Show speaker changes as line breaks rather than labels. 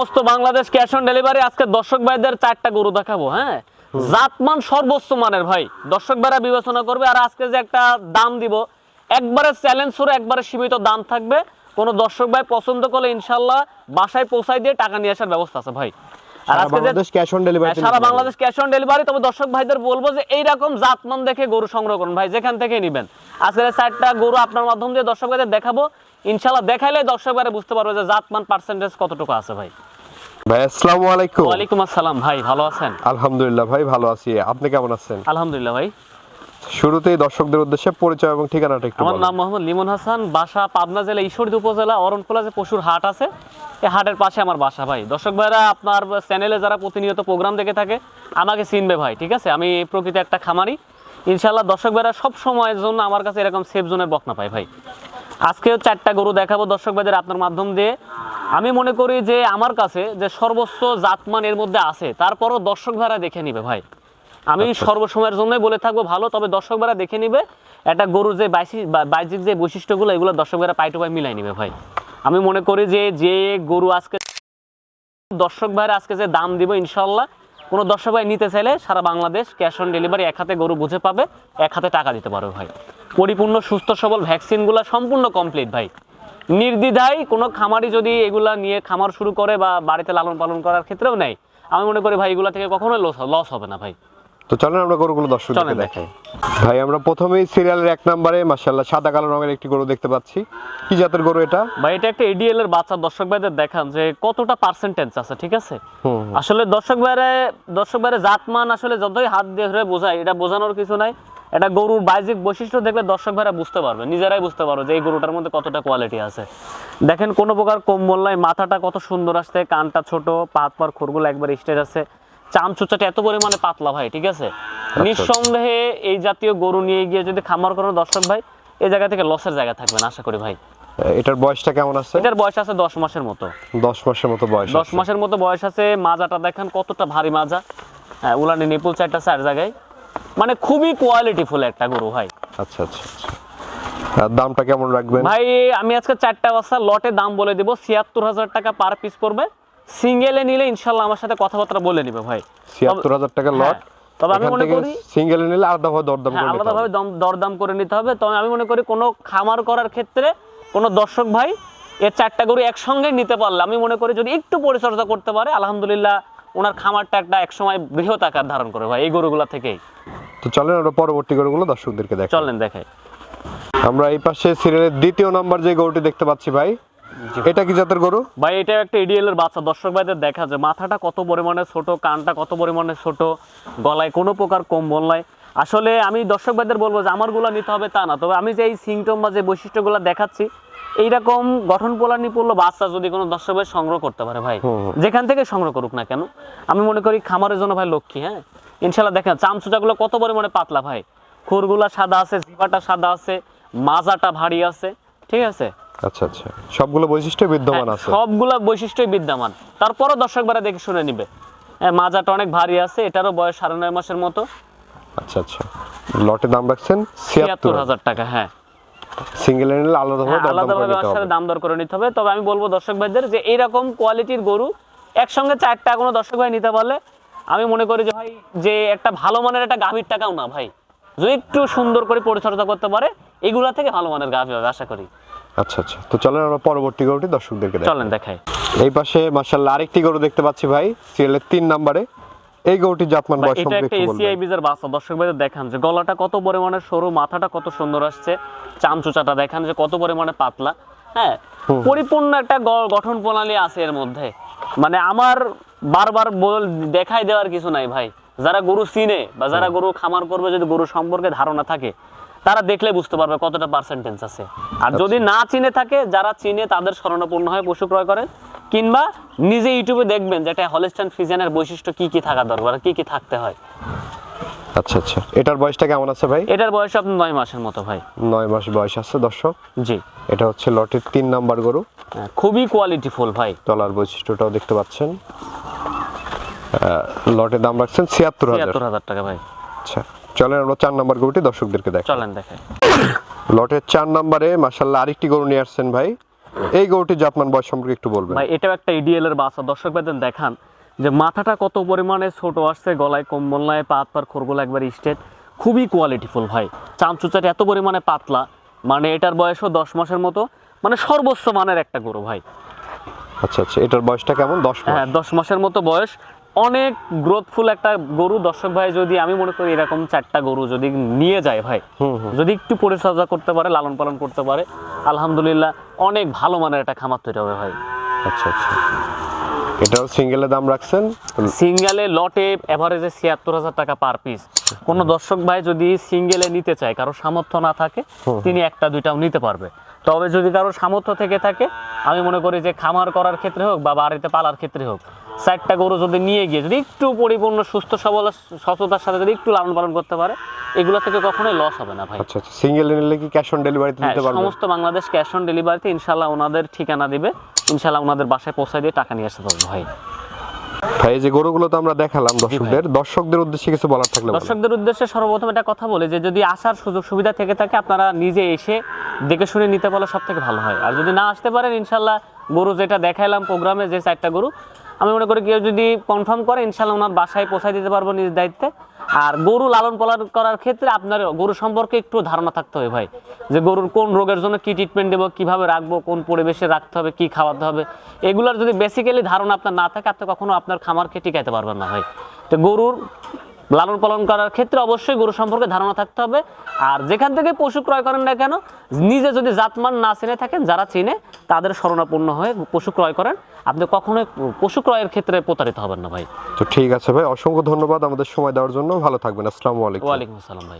সমস্ত Bangladesh cash on delivery আজকে দর্শক ভাইদের চারটা গরু দেখাবো হ্যাঁ? জাতমান সর্বোচ্চ মানের ভাই। দর্শক ভাইরা বিবেচনা করবে আর আজকে যে একটা দাম দিব একবারে চ্যালেঞ্জ শুরু একবারে সীমিত দাম থাকবে। কোন দর্শক ভাই পছন্দ করলে ইনশাল্লাহ বাসায় দিয়ে টাকা নিয়ে আসার ব্যবস্থা আছে ভাই।
সারা বাংলাদেশ ক্যাশ অন ডেলিভারি
সারা বাংলাদেশ ক্যাশ অন ডেলিভারি তবে দর্শক ভাইদের বলব যে এইরকম জাতমান দেখে গরু সংগ্রহ করুন ভাই যেখান থেকে নেবেন। আজকের চারটা গরু আপনার মাধ্যম দিয়ে দর্শক ভাইদের দেখাবো ইনশাল্লাহ দেখাইলে দর্শক ভাইরা বুঝতে পারবে যে জাতমান পার্সেন্টেজ কতটুকু আছে ভাই।
ভাই আসসালামু আলাইকুম।
ওয়ালাইকুম আসসালাম ভাই ভালো আছেন?
আলহামদুলিল্লাহ ভাই ভালো আছি। আপনি কেমন আছেন?
আলহামদুলিল্লাহ ভাই।
শুরুতেই দর্শকদের উদ্দেশ্যে পরিচয় এবং ঠিকানাটা একটু
আমার নাম মোহাম্মদ লিমন হাসান বাসা পাবনা জেলা ঈশ্বরদী উপজেলা যে পশুর হাট আছে এই হাটের পাশে আমার বাসা ভাই। দর্শক ভাইরা আপনার চ্যানেলে যারা প্রতিনিয়ত প্রোগ্রাম দেখে থাকে আমাকে চিনবে ভাই ঠিক আছে? আমি প্রকৃতি একটা খামারি। ইনশাল্লাহ দর্শক ভাইরা সব সময়ের জন্য আমার কাছে এরকম সেফ জোনের বকনা পাই ভাই। আজকেও চারটা গরু দেখাবো দর্শক ভাইদের আপনার মাধ্যম দিয়ে। আমি মনে করি যে আমার কাছে যে সর্বোচ্চ জাতমান এর মধ্যে আছে তারপরও দর্শক ভাইরা দেখে নিবে ভাই। আমি সর্বসময়ের জন্যই বলে থাকব ভালো তবে দর্শকরা দেখে নিবে একটা গরুর যে বাহ্যিক যে বৈশিষ্ট্যগুলো এগুলো দর্শকরা পাই টু পাই মিলাই নিবে ভাই। আমি মনে করি যে যে গরু আজকে দর্শক ভাইয়ের আজকে যে দাম দিব ইনশাল্লাহ কোনো দর্শক ভাই নিতে চাইলে সারা বাংলাদেশ ক্যাশ অন ডেলিভারি এক হাতে গরু বুঝে পাবে এক হাতে টাকা দিতে পারবে ভাই। পরিপূর্ণ সুস্থ সবল ভ্যাকসিনগুলো সম্পূর্ণ কমপ্লিট ভাই। নির্দ্বিধায় কোনো খামারি যদি এগুলা নিয়ে খামার শুরু করে বা বাড়িতে লালন পালন করার ক্ষেত্রেও নেয়, আমি মনে করি ভাই এগুলা থেকে কখনোই লস লস হবে না ভাই।
তো চলেন আমরা গরুগুলো
চলেন
দেখাই। ভাই আমরা প্রথমেই সিরিয়ালের এক নম্বরে মাশাআল্লাহ সাদা কালো রঙের একটি গরু দেখতে পাচ্ছি। কি জাতের গরু এটা?
ভাই এটা একটা এডিএল এর বাচ্চা। দর্শক ভাইদের দেখান যে কতটা পার্সেন্টেজ আছে ঠিক আছে? আসলে দর্শক ভাইরে দর্শক ভাইরে জাতমান আসলে যতই হাত দিয়ে ধরে বোঝায় এটা বোঝানোর কিছু নাই। এটা গরুর বাহ্যিক বৈশিষ্ট্য দেখলে দর্শক ভাইরা বুঝতে পারবে নিজেরাই বুঝতে পারবে যে এই গরুটার মধ্যে কতটা কোয়ালিটি আছে। দেখেন কোনো প্রকার কম্বল নাই মাথাটা কত সুন্দর আসছে কানটা ছোট পাত পার খোরগুলো একবার স্টেজ আছে। চামচুচাটা এত পরিমাণে পাতলা ভাই ঠিক আছে? নিঃসন্দেহে এই জাতীয় গরু নিয়ে গিয়ে যদি খামার করানো দর্শক ভাই এই জায়গা থেকে লসের জায়গা থাকবে না আশা করি ভাই।
এটার বয়সটা কেমন আছে?
এটার বয়স আছে দশ মাসের মতো।
দশ মাসের মতো বয়স
দশ মাসের মতো বয়স আছে মাজাটা দেখেন কতটা ভারী মাজা। হ্যাঁ উলানি নিপুল চারটা চার জায়গায়। মানে খুবই কোয়ালিটি কোয়ালিটিফুল একটা গরু ভাই।
আচ্ছা আচ্ছা আচ্ছা। দামটা কেমন রাখবেন?
ভাই আমি আজকে চারটা বাচ্চা লটে দাম বলে দেবো ছিয়াত্তর হাজার টাকা পার পিস পড়বে। সিঙ্গেলে নিলে ইনশাল্লাহ আমার সাথে কথাবার্তা বলে নিবে ভাই।
ছিয়াত্তর হাজার টাকা লট
হ্যাঁ, তবে আমি মনে করি
সিঙ্গেল নিলে আলাদাভাবে দরদাম
হ্যাঁ
করে নিতে
আলাদাভাবে দরদাম করে নিতে হবে। তবে আমি মনে করি কোনো খামার করার ক্ষেত্রে কোনো দর্শক ভাই এর চারটা গরু একসঙ্গে নিতে পারলে আমি মনে করি যদি একটু পরিচর্যা করতে পারে আলহামদুলিল্লাহ ওনার খামারটা একটা একসময় বৃহৎ আকার ধারণ করে ভাই এই গরুগুলা থেকেই।
তো চলেন আমরা পরবর্তী গরুগুলো দর্শকদেরকে দেখ
চলেন দেখাই।
আমরা এই পাশে সিরিয়ালের দ্বিতীয় নাম্বার যে গরুটি দেখতে পাচ্ছি ভাই এটা কি জাতের গরু?
ভাই এটা একটা ইডিএল এর বাচ্চা। দর্শক ভাইদের দেখা যায় মাথাটা কত পরিমাণে ছোট কানটা কত পরিমাণে ছোট গলায় কোনো প্রকার কম্বল নাই। আসলে আমি দর্শক ভাইদের বলব যে আমারগুলো নিতে হবে তা না। তবে আমি যে এই সিমটম বা যে বৈশিষ্ট্যগুলো দেখাচ্ছি এইরকম গঠন পোলানি পড়ল বাচ্চা যদি কোনো দর্শক ভাই সংগ্রহ করতে পারে ভাই যেখান থেকে সংগ্রহ করুক না কেন আমি মনে করি খামারের জন্য ভাই লক্ষ্মী হ্যাঁ? ইনশাল্লাহ দেখেন চামচুচাগুলো কত পরিমাণে পাতলা ভাই? খুরগুলা সাদা আছে জিবাটা সাদা আছে মাজাটা ভারী আছে ঠিক আছে?
আচ্ছা আচ্ছা। সবগুলো বৈশিষ্ট্য বিদ্যমান
হ্যাঁ,
আছে।
সবগুলা বৈশিষ্ট্যই বিদ্যমান। তারপরও দর্শক বারা দেখে শুনে নিবে। হ্যাঁ, মাজাটা অনেক ভারী আছে এটারও বয়স সাড়ে নয় মাসের মতো।
আচ্ছা আচ্ছা। লটের দাম রাখছেন?
ছিয়াত্তর হাজার। টাকা হ্যাঁ।
সিঙ্গেল নিলে আলাদাভাবে
হ্যাঁ, আলাদাভাবে সাথে দাম দর করে নিতে হবে। তবে আমি বলব দর্শক ভাইদের যে এইরকম কোয়ালিটির গরু একসঙ্গে চারটা কোনো দর্শক ভাই নিতে পারলে আমি মনে করি যে ভাই যে একটা ভালো মানের একটা গাভীর টাকাও না ভাই। যদি একটু সুন্দর করে পরিচর্যা করতে পারে এগুলা থেকে ভালো মানের গাভী হবে আশা করি।
আচ্ছা আচ্ছা। তো চলেন আমরা পরবর্তী গরুটি দর্শকদেরকে
চলেন দেখাই।
এই পাশে মাশাআল্লাহ আরেকটি গরু দেখতে পাচ্ছি ভাই সিরিয়ালের তিন নম্বরে। এই গরুটির জাতমান বয়স সম্পর্কে
একটা এসিআই বীজের বাচ্চা। দর্শক ভাইদের দেখান যে গলাটা কত পরিমাণে সরু মাথাটা কত সুন্দর আসছে চামচুচাটা দেখান যে কত পরিমাণে পাতলা। হ্যাঁ পরিপূর্ণ একটা গঠন প্রণালী আছে এর মধ্যে। মানে আমার বারবার বল দেখাই দেওয়ার কিছু নাই ভাই। যারা গরু চিনে বা যারা গরু খামার করবে যদি গরু সম্পর্কে ধারণা থাকে তারা দেখলে বুঝতে পারবে কতটা পার্সেন্টেজ আছে। আর যদি না চিনে থাকে যারা চিনে তাদের স্মরণাপূর্ণ হয় পশু ক্রয় করেন কিংবা নিজে ইউটিউবে দেখবেন যে একটা হলিস্টান ফিজিয়ানের বৈশিষ্ট্য কি কি থাকা দরকার কি কি থাকতে হয়।
আচ্ছা আচ্ছা। এটার বয়সটা কেমন আছে ভাই?
এটার বয়স আপনার নয় মাসের মতো ভাই।
নয় মাস বয়স আছে দর্শক।
জি।
এটা হচ্ছে লটের তিন নাম্বার গরু।
হ্যাঁ, খুবই কোয়ালিটিফুল ভাই।
তলার বৈশিষ্ট্যটাও দেখতে পাচ্ছেন। লটের দাম রাখছেন ছিয়াত্তর হাজার
টাকা ভাই।
আচ্ছা। চলেন আমরা চার নাম্বার গরুটি দর্শকদেরকে দেখ
চলেন দেখে
লটের চার নাম্বারে মাসাল্লাহ আরেকটি গরু নিয়ে আসছেন ভাই। এই গরুটির জাতমান বয়স সম্পর্কে একটু বলবেন।
ভাই এটাও একটা ইডিএল এর বাচ্চা। দর্শক ভাইদের দেখান যে মাথাটা কত পরিমাণে ছোট আসছে গলায় কম্বল নাই পা হাত পার খোরগুলো একবার স্টেট খুবই কোয়ালিটিফুল ভাই। চামচুচাট এত পরিমাণে পাতলা। মানে এটার বয়সও দশ মাসের মতো। মানে সর্বোচ্চ মানের একটা গরু ভাই।
আচ্ছা আচ্ছা এটার বয়সটা কেমন? দশ
হ্যাঁ দশ মাসের মতো বয়স। অনেক গ্রোথফুল একটা গরু। দর্শক ভাই যদি আমি মনে করি এরকম চারটা গরু যদি নিয়ে যায় ভাই যদি একটু পরিচর্যা করতে পারে লালন পালন করতে পারে আলহামদুলিল্লাহ অনেক ভালো মানের একটা খামার তৈরি হবে ভাই।
আচ্ছা আচ্ছা। এটাও সিঙ্গেলের দাম রাখছেন?
সিঙ্গেলে লটে এভারেজে ছিয়াত্তর হাজার টাকা পার পিস কোনো দর্শক ভাই যদি সিঙ্গেলে নিতে চায় কারও সামর্থ্য না থাকে তিনি একটা দুইটাও নিতে পারবে। তবে যদি কারও সামর্থ্য থেকে থাকে আমি মনে করি যে খামার করার ক্ষেত্রে হোক বা বাড়িতে পালার ক্ষেত্রে হোক চারটা গরু যদি নিয়ে গিয়ে যদি একটু পরিপূর্ণ সুস্থ সবল সততার সাথে যদি একটু লালন পালন করতে পারে এগুলো থেকে কখনোই লস হবে না ভাই।
আচ্ছা আচ্ছা। সিঙ্গেল নিলে কি ক্যাশ অন ডেলিভারিতে
হ্যাঁ
দিতে পারবেন
সমস্ত বাংলাদেশ ক্যাশ অন ডেলিভারিতে ইনশাল্লাহ ওনাদের ঠিকানা দিবে। ইনশাআল্লাহ ওনাদের বাসায় পৌঁছায় দিয়ে টাকা নিয়ে আসতে পারব ভাই।
ভাই এই যে গরুগুলো তো আমরা দেখালাম দর্শকদের দর্শকদের উদ্দেশ্যে কিছু বলার থাকলে
দর্শকদের উদ্দেশ্যে সর্বপ্রথম একটা কথা বলে যে যদি আসার সুযোগ সুবিধা থেকে থাকে আপনারা নিজে এসে দেখে শুনে নিতে পারলে সব থেকে ভালো হয়। আর যদি না আসতে পারেন ইনশাল্লাহ গরু যেটা দেখাইলাম প্রোগ্রামে যে চারটা গরু আমি মনে করি কেউ যদি কনফার্ম করে, ইনশাল্লাহ ওনার বাসায় পৌঁছায় দিতে পারব নিজ দায়িত্বে। আর গরু লালন পালন করার ক্ষেত্রে আপনার গরু সম্পর্কে একটু ধারণা থাকতে হবে ভাই, যে গরুর কোন রোগের জন্য কি ট্রিটমেন্ট দেবো, কীভাবে রাখব, কোন পরিবেশে রাখতে হবে, কি খাওয়াতে হবে, এগুলোর যদি বেসিক্যালি ধারণা আপনার না থাকে, আপনি কখনো আপনার খামারকে টিকাইতে পারবেন না ভাই। তো গরুর লালন পালন করার ক্ষেত্রে অবশ্যই গরু সম্পর্কে ধারণা থাকতে হবে। আর যেখান থেকে পশু ক্রয় করেন না কেন নিজে যদি জাতমান না চিনে থাকেন যারা চিনে তাদের শরণাপন্ন হয়ে পশু ক্রয় করেন। আপনি কখনোই পশু ক্রয়ের ক্ষেত্রে প্রতারিত হবেন না ভাই।
তো ঠিক আছে ভাই অসংখ্য ধন্যবাদ আমাদের সময় দেওয়ার জন্য। ভালো থাকবেন আসসালামু আলাইকুম।
ওয়ালাইকুম আসসালাম ভাই।